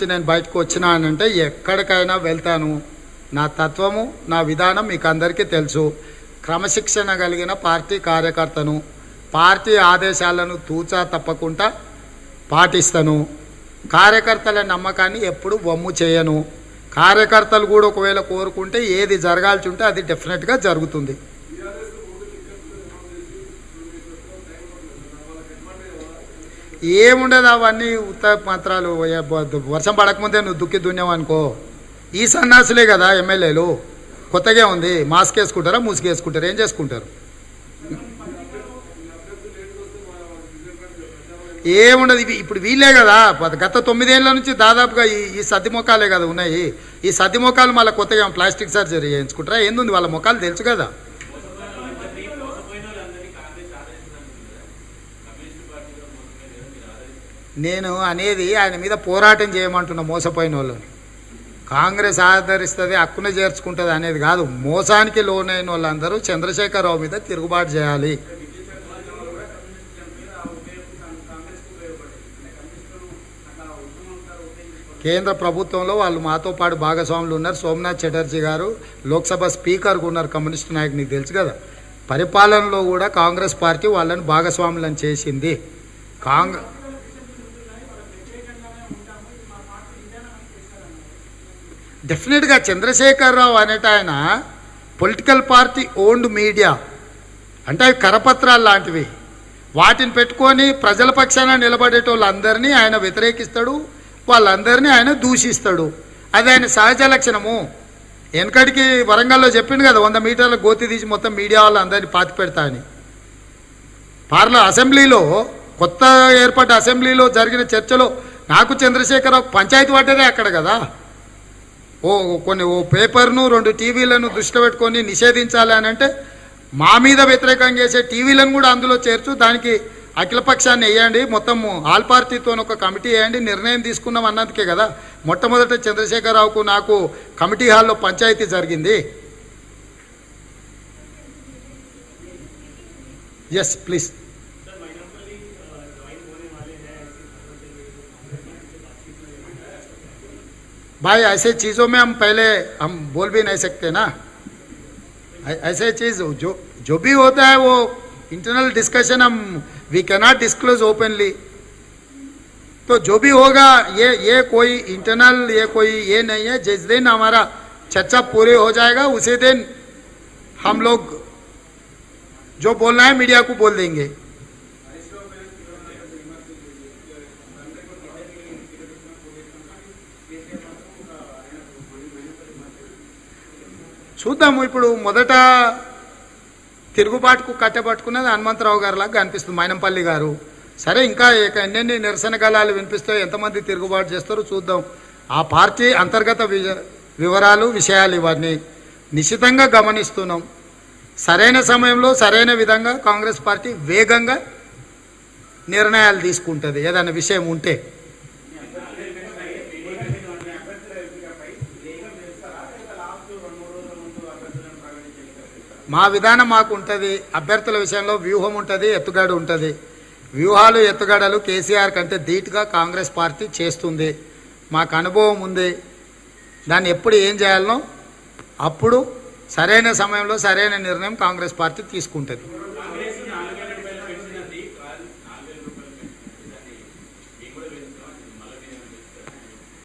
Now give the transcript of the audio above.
నుంచి నేను బయటకు వచ్చినానంటే అంటే ఎక్కడికైనా వెళ్తాను. నా తత్వము నా విధానం మీకు అందరికీ తెలుసు. క్రమశిక్షణ కలిగిన పార్టీ కార్యకర్తను పార్టీ ఆదేశాలను తూచా తప్పకుండా పాటిస్తాను. కార్యకర్తల నమ్మకాన్ని ఎప్పుడు వమ్ము చేయను. కార్యకర్తలు కూడా ఒకవేళ కోరుకుంటే ఏది జరగాల్సి ఉంటే అది డెఫినెట్గా జరుగుతుంది. ఏముండదు అవన్నీ ఉత్త పత్రాలు వర్షం పడకముందే నువ్వు దుక్కి దున్నావు అనుకో. ఈ సన్నాసులే కదా ఎమ్మెల్యేలు. కొత్తగా ఉంది. మాస్క్ వేసుకుంటారా ముసుగు వేసుకుంటారా ఏం చేసుకుంటారు? ఏముండదు ఇవి ఇప్పుడు వీళ్ళే కదా. గత తొమ్మిదేళ్ళ నుంచి దాదాపుగా ఈ ఈ సద్ది ముఖాలే కదా ఉన్నాయి. ఈ సద్ది ముఖాలు మళ్ళీ కొత్తగా ప్లాస్టిక్ సర్జరీ చేయించుకుంటారా? ఏంది వాళ్ళ ముఖాలు తెలుసు కదా. నేను అనేది ఆయన మీద పోరాటం చేయమంటున్న మోసపోయిన వాళ్ళని కాంగ్రెస్ ఆదరిస్తుంది హక్కున చేర్చుకుంటుంది అనేది కాదు. మోసానికి లోనైన వాళ్ళందరూ చంద్రశేఖరరావు మీద తిరుగుబాటు చేయాలి. కేంద్ర ప్రభుత్వంలో వాళ్ళు మాతో పాటు భాగస్వాములు ఉన్నారు. సోమనాథ్ చటర్జీ గారు లోక్సభ స్పీకర్గా ఉన్నారు కమ్యూనిస్ట్ నాయకు నీకు తెలుసు కదా. పరిపాలనలో కూడా కాంగ్రెస్ పార్టీ వాళ్ళని భాగస్వాములను చేసింది. కాంగ్రెస్ డెఫినెట్గా చంద్రశేఖరరావు అనేట ఆయన పొలిటికల్ పార్టీ ఓన్డ్ మీడియా. అంటే అవి కరపత్రాలు లాంటివి. వాటిని పెట్టుకొని ప్రజల పక్షాన నిలబడేటోళ్ళందరినీ ఆయన వ్యతిరేకిస్తాడు వాళ్ళందరినీ ఆయన దూషిస్తాడు. అది ఆయన సహజ లక్షణము. వెనకడికి వరంగల్లో చెప్పిండు కదా వంద మీటర్ల గోతి తీసి మొత్తం మీడియా వాళ్ళందరినీ పాతి పెడతా అని. పార్ల అసెంబ్లీలో కొత్త ఏర్పడ్డ అసెంబ్లీలో జరిగిన చర్చలో నాకు చంద్రశేఖరరావు పంచాయతీ పడ్డదే అక్కడ కదా. ఓ కొన్ని ఓ పేపర్ను రెండు టీవీలను దృష్టిలో పెట్టుకొని నిషేధించాలి అని అంటే మా మీద వ్యతిరేకంగా చేసే టీవీలను కూడా అందులో చేర్చు దానికి అఖిలపక్షాన్ని వేయండి మొత్తం ఆల్ పార్టీతో ఒక కమిటీ వేయండి నిర్ణయం తీసుకున్నాం అన్నందుకే కదా. మొట్టమొదట చంద్రశేఖరరావుకు నాకు కమిటీ హాల్లో పంచాయతీ జరిగింది. ఎస్ ప్లీజ్ भाई, ऐसे चीज़ों में हम पहले, हम बोल भी नहीं सकते ना। ऐसे चीज़ जो जो भी होता है, वो इंटरनल डिस्कशन हम वी कैनॉट डिस्क्लोज ओपनली तो जो भी होगा, ये ये कोई इंटरनल ये कोई, ये नहीं है। जिस दिन हमारा चर्चा पूरी हो जाएगा, उसी दिन हम लोग जो बोलना है मीडिया को बोल देंगे। చూద్దాము ఇప్పుడు మొదట తిరుగుబాటుకు కట్టబట్టుకున్నది హనుమంతరావు గారిలాగా అనిపిస్తుంది మైనంపల్లి గారు. సరే ఇంకా ఇక ఎన్నెన్ని నిరసన గలాలు వినిపిస్తాయో ఎంతమంది తిరుగుబాటు చేస్తారో చూద్దాం. ఆ పార్టీ అంతర్గత వి- వివరాలు విషయాలు ఇవన్నీ నిశితంగా గమనిస్తున్నాం. సరైన సమయంలో సరైన విధంగా కాంగ్రెస్ పార్టీ వేగంగా నిర్ణయాలు తీసుకుంటుంది ఏదైనా విషయం ఉంటే. మా విధానం మాకు ఉంటుంది. అభ్యర్థుల విషయంలో వ్యూహం ఉంటుంది ఎత్తుగడ ఉంటుంది. వ్యూహాలు ఎత్తుగడలు కేసీఆర్ కంటే ధీటుగా కాంగ్రెస్ పార్టీ చేస్తుంది. మాకు అనుభవం ఉంది. దాన్ని ఎప్పుడు ఏం చేయాలనో అప్పుడు సరైన సమయంలో సరైన నిర్ణయం కాంగ్రెస్ పార్టీ తీసుకుంటుంది.